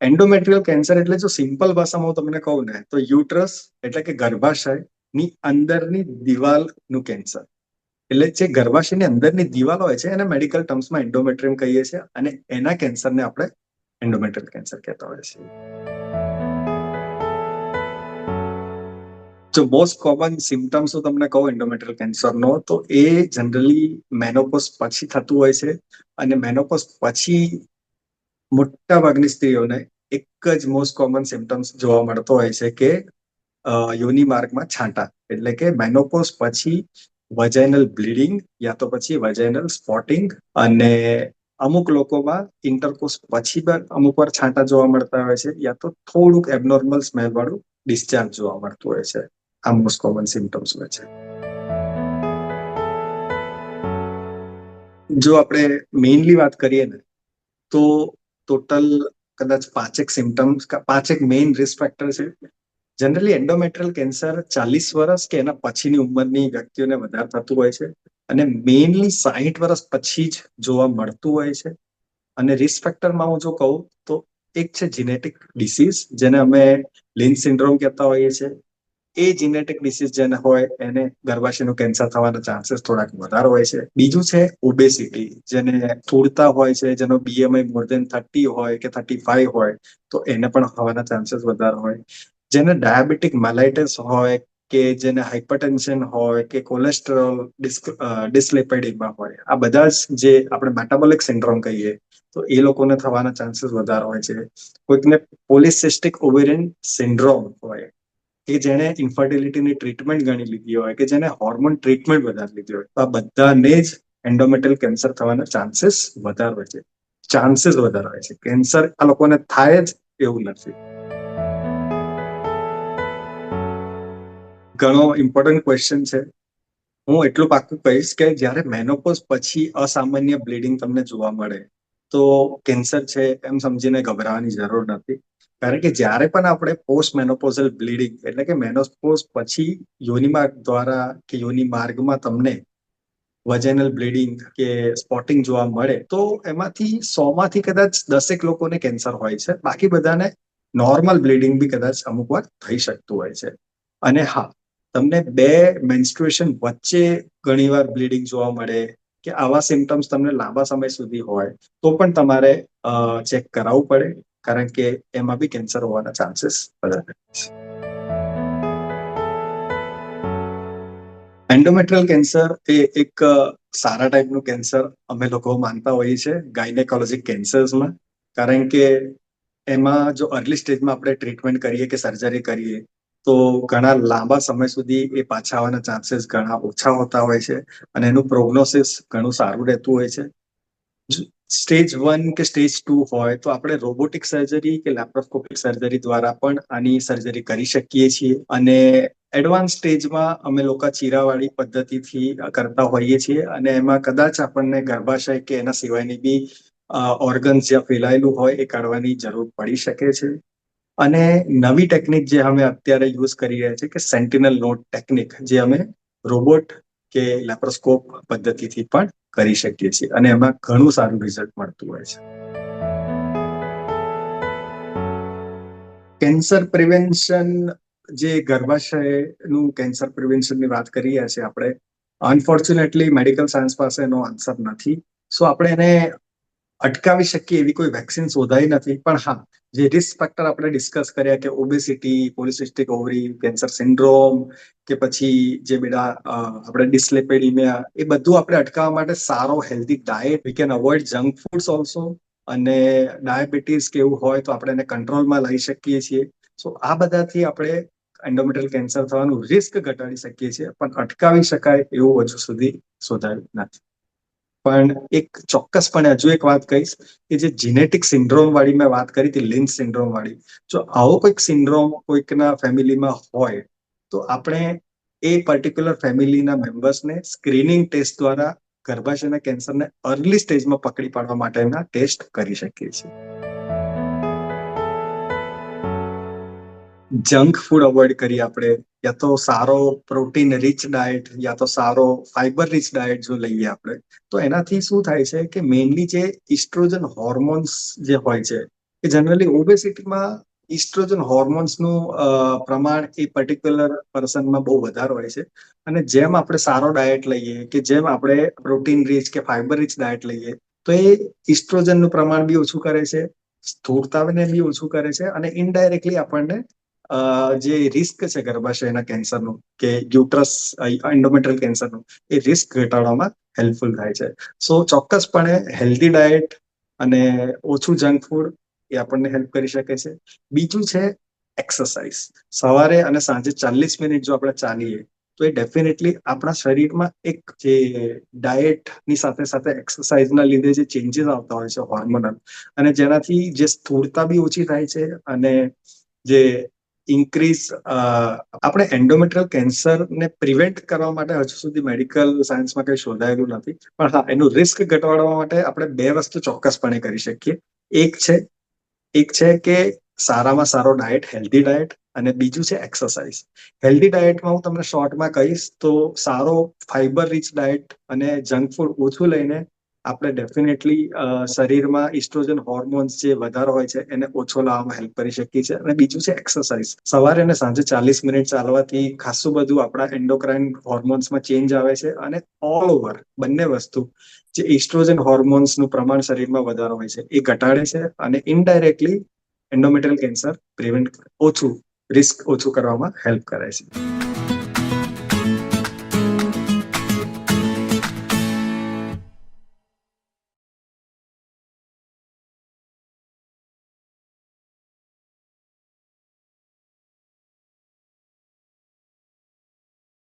Endometrial cancer એટલે જો simple ભાષામાં હું તમને કહું ને, તો યુટ્રસ એટલે કે ગર્ભાશયની અંદરની દિવાલનું કેન્સર એટલે જે ગર્ભાશયની અંદરની દિવાલ હોય છે, એને મેડિકલ ટર્મ્સમાં એન્ડોમેટ્રિયમ કહીએ છીએ અને એના કેન્સરને આપણે એન્ડોમેટ્રિયલ કેન્સર કહેતા હોય છે જો મોસ્ટ કોમન સિમ્ટમ્સ હું તમને કહું એન્ડોમેટ્રિયલ કેન્સરનો તો એ જનરલી મેનોપોસ પછી થતું હોય છે અને મેનોપોસ પછી મોટા ભાગની સ્ત્રીઓને એક જ મોસ્ટ કોમન સિમ્ટમ્સ જોવા મળતો હોય છે કે યોની માર્ગમાં છાંટા. એટલે કે મેનોપોઝ પછી વજાઇનલ બ્લીડિંગ યા તો પછી વજાઇનલ સ્પોટિંગ અને અમુક લોકોમાં ઇન્ટરકોર્સ પછી પણ અમુક વાર છાંટા જોવા મળતા હોય છે યા તો થોડુંક એબનોર્મલ સ્મેલ વાળું ડિસ્ચાર્જ જોવા મળતું હોય છે. આ મોસ્ટ કોમન સિમ્ટમ્સ હોય છે. જો આપણે મેઇનલી વાત કરીએ ને, તો ટોટલ કદાચ પાંચેક સિમ્ટમ્સ પાંચેક મેઇન રિસ્ક ફેક્ટર છે. જનરલી એન્ડોમેટ્રિયલ કેન્સર ચાલીસ વર્ષ કે એના પછીની ઉંમરની વ્યક્તિઓને વધારે થતું હોય છે અને મેઇનલી સાહીઠ વર્ષ પછી જ જોવા મળતું હોય છે. અને રિસ્ક ફેક્ટરમાં હું જો કહું તો એક છે જીનેટિક ડિસીઝ જેને અમે લિન સિન્ડ્રોમ કહેતા હોઈએ છીએ. એ જીનેટિક ડિસીઝ જેને હોય, એને ગર્ભાશયનું કેન્સર થવાના ચાન્સીસ થોડાક વધારે હોય છે. બીજું છે ઓબેસિટી જેને સ્થૂળતા હોય છે, જેનો બીએમઆઈ મોર દેન થર્ટી હોય કે થર્ટી ફાઈવ હોય, તો એને પણ થવાના ચાન્સીસ વધારે હોય. જેને ડાયાબિટીક મેલાઇટિસ હોય કે જેને હાઇપરટેન્શન હોય કે કોલેસ્ટ્રોલ ડિસ્લિપિડિમા હોય, આ બધા જ જે આપણે મેટાબોલિક સિન્ડ્રોમ કહીએ, તો એ લોકોને થવાના ચાન્સીસ વધારે હોય છે. કોઈકને પોલિસિસ્ટિક ઓવેરિયન સિન્ડ્રોમ હોય કે જેને ઇન્ફર્ટિલિટીની ટ્રીટમેન્ટ ગણી લીધી હોય, કે જેને હોર્મોન ટ્રીટમેન્ટ વધારે લીધી હોય, તો આ બધાને જ એન્ડોમેટલ કેન્સર થવાના ચાન્સીસ વધારે હોય છે. ચાન્સીસ વધારે હોય છે. કેન્સર આ લોકોને થાય જ એવું નથી. ઘણો ઇમ્પોર્ટન્ટ ક્વેશ્ચન છે. હું એટલું પાક્કું કહીશ કે જ્યારે મેનોપોઝ પછી અસામાન્ય બ્લીડિંગ તમને જોવા મળે, તો કેન્સર છે એમ સમજીને ગભરાવાની જરૂર નથી. કારણ કે જ્યારે પણ આપણે પોસ્ટ મેનોપોઝલ બ્લીડિંગ એટલે કે મેનોપોઝ પછી યોનિમાર્ગ દ્વારા કે યોની માર્ગમાં તમને વજેનલ બ્લીડિંગ કે સ્પોટિંગ જોવા મળે, તો એમાંથી સો માંથી કદાચ દસેક લોકોને કેન્સર હોય છે. બાકી બધાને નોર્મલ બ્લીડિંગ બી કદાચ અમુક વાર થઈ શકતું હોય છે. અને હા, તમને બે મેન્સ્ટ્રુએશન વચ્ચે ઘણીવાર બ્લીડિંગ જોવા મળે કે આવા સિમ્ટમ્સ તમને લાંબા સમય સુધી હોય, તો પણ તમારે ચેક કરાવવું પડે. કારણ કે એમાં બી કેન્સર હોવાના ચાન્સીસ વધારે છે એન્ડોમેટ્રિયલ કેન્સર એ એક સારા ટાઈપનું કેન્સર અમે લોકો માનતા હોઈએ છીએ ગાયનેકોલોજીક કેન્સર્સમાં કારણ કે એમાં જો અર્લી સ્ટેજમાં આપણે ટ્રીટમેન્ટ કરીએ કે સર્જરી કરીએ, તો ઘણા લાંબા સમય સુધી એ પાછા આવવાના ચાન્સીસ ઘણા ઓછા હોતા હોય છે અને એનું પ્રોગ્નોસિસ ઘણું સારું રહેતું હોય છે. સ્ટેજ વન કે સ્ટેજ ટુ હોય તો આપણે રોબોટિક સર્જરી કે લેપ્રોસ્કોપિક સર્જરી દ્વારા પણ આની સર્જરી કરી શકીએ છીએ. અને એડવાન્સ સ્ટેજમાં અમે લોકો ચીરાવાળી પદ્ધતિથી કરતા હોઈએ છીએ અને એમાં કદાચ આપણને ગર્ભાશય કે એના સિવાયની બી ઓર્ગન્સ જ્યાં ફેલાયેલું હોય એ કાઢવાની જરૂર પડી શકે છે. અને નવી ટેકનિક જે અમે અત્યારે યુઝ કરી રહ્યા છીએ કે સેન્ટિનલ નોટ ટેકનિક જે અમે રોબોટ કે લેપ્રોસ્કોપ પદ્ધતિથી પણ કરી શકીએ છીએ અને એમાં ઘણું સારું રિઝલ્ટ મળતું હોય છે. કેન્સર પ્રિવેન્શન જે ગર્ભાશયનું કેન્સર પ્રિવેન્શનની વાત કરી રહ્યા છીએ આપણે અનફોર્ચ્યુનેટલી મેડિકલ સાયન્સ પાસે એનો આન્સર નથી. સો આપણે એને અટકાવી શકીએ એવી કોઈ વેક્સિન શોધાઈ નથી. પણ હા, જે રિસ્ક ફેક્ટર આપણે ડિસ્કસ કર્યા કે obesity polycystic ovary cancer syndrome કે પછી જે બેડા આપણે ડિસ્લેપેડિમિયા એ બધું આપણે અટકાવવા માટે સારો healthy diet we can avoid junk foods also અને ડાયાબિટીસ કે એવું હોય તો આપણે એને કંટ્રોલમાં લઈ શકીએ છીએ. સો આ બધાથી આપણે એન્ડોમેટ્રિયલ કેન્સર થવાનું રિસ્ક ઘટાડી શકીએ છીએ. પણ અટકાવી શકાય એવું હજુ સુધી શોધાયું નથી. પણ એક ચોક્કસપણે હજુ એક વાત કહીશ કે જે જીનેટિક સિન્ડ્રોમ વાળી મેં વાત કરી હતી લિન્સ સિન્ડ્રોમ વાળી. જો આવો કોઈક સિન્ડ્રોમ કોઈકના ફેમિલીમાં હોય, તો આપણે એ પર્ટિક્યુલર ફેમિલીના મેમ્બર્સને સ્ક્રીનિંગ ટેસ્ટ દ્વારા ગર્ભાશયના કેન્સરને અર્લી સ્ટેજમાં પકડી પાડવા માટેના ટેસ્ટ કરી શકીએ છીએ. જંક ફૂડ અવોઇડ કરીએ આપણે. યા તો સારો પ્રોટીન રીચ ડાયટ યા તો સારો ફાઈબર રીચ ડાયટ જો લઈએ આપણે, તો એનાથી શું થાય છે કે મેઇનલી જે ઇસ્ટ્રોજન હોર્મોન્સ જે હોય છે કે જનરલી ઓબેસિટીમાં ઇસ્ટ્રોજન હોર્મોન્સનું પ્રમાણ એ પર્ટિક્યુલર પર્સનમાં બહુ વધારે હોય છે. અને જેમ આપણે સારો ડાયટ લઈએ કે જેમ આપણે પ્રોટીન રીચ કે ફાઈબર રીચ ડાયટ લઈએ, તો એ ઇસ્ટ્રોજનનું પ્રમાણ બી ઓછું કરે છે, સ્થૂળતાને બી ઓછું કરે છે અને ઇનડાયરેક્ટલી આપણને જે રિસ્ક છે ગર્ભાશયના કેન્સરનું કે યુટ્રસ એન્ડોમેટ્રિયલ કેન્સરનું એ રિસ્ક ઘટાડવામાં હેલ્પફુલ થાય છે સો ચોક્કસપણે હેલ્ધી ડાયટ અને ઓછું જંક ફૂડ એ આપણને હેલ્પ કરી શકે છે બીજું છે એક્સરસાઇઝ સવારે અને સાંજે ચાલીસ મિનિટ જો આપણે ચાલીએ તો એ ડેફિનેટલી આપણા શરીરમાં એક જે ડાયટની સાથે સાથે એક્સરસાઇઝના લીધે જે ચેન્જીસ આવતા હોય છે હોર્મોનલ અને જેનાથી જે સ્થૂળતા બી ઓછી થાય છે અને જે ઇન્ક્રીઝ આપણે એન્ડોમેટ્રિયલ કેન્સરને પ્રિવેન્ટ કરવા માટે હજુ સુધી મેડિકલ સાયન્સમાં કંઈ શોધાયેલું નથી. પણ હા, એનું રિસ્ક ઘટાડવા માટે આપણે બે વસ્તુ ચોક્કસપણે કરી શકીએ. એક છે એક છે કે સારામાં સારો ડાયટ હેલ્ધી ડાયટ અને બીજું છે એક્સરસાઇઝ હેલ્ધી ડાયટમાં હું તમને શોર્ટમાં કહીશ તો સારો ફાઈબર રીચ ડાયટ અને જંક ફૂડ ઓછું લઈને આપણે ડેફિનેટલી શરીરમાં ઇસ્ટ્રોજન હોર્મોન્સ જે વધારે હોય છે, એને ઓછો લાવવામાં હેલ્પ કરી શકીએ છીએ. અને બીજું છે એક્સરસાઇઝ સવારે અને સાંજે ચાલીસ મિનિટ ચાલવાથી ખાસું બધું આપણા એન્ડોક્રાઇન હોર્મોન્સમાં ચેન્જ આવે છે અને ઓલ ઓવર બંને વસ્તુ જે ઇસ્ટ્રોજન હોર્મોન્સનું પ્રમાણ શરીરમાં વધારો હોય છે, એ ઘટાડે છે અને ઇનડાયરેક્ટલી એન્ડોમેટ્રિયલ કેન્સર પ્રિવેન્ટ ઓછું રિસ્ક ઓછું કરવામાં હેલ્પ કરે છે.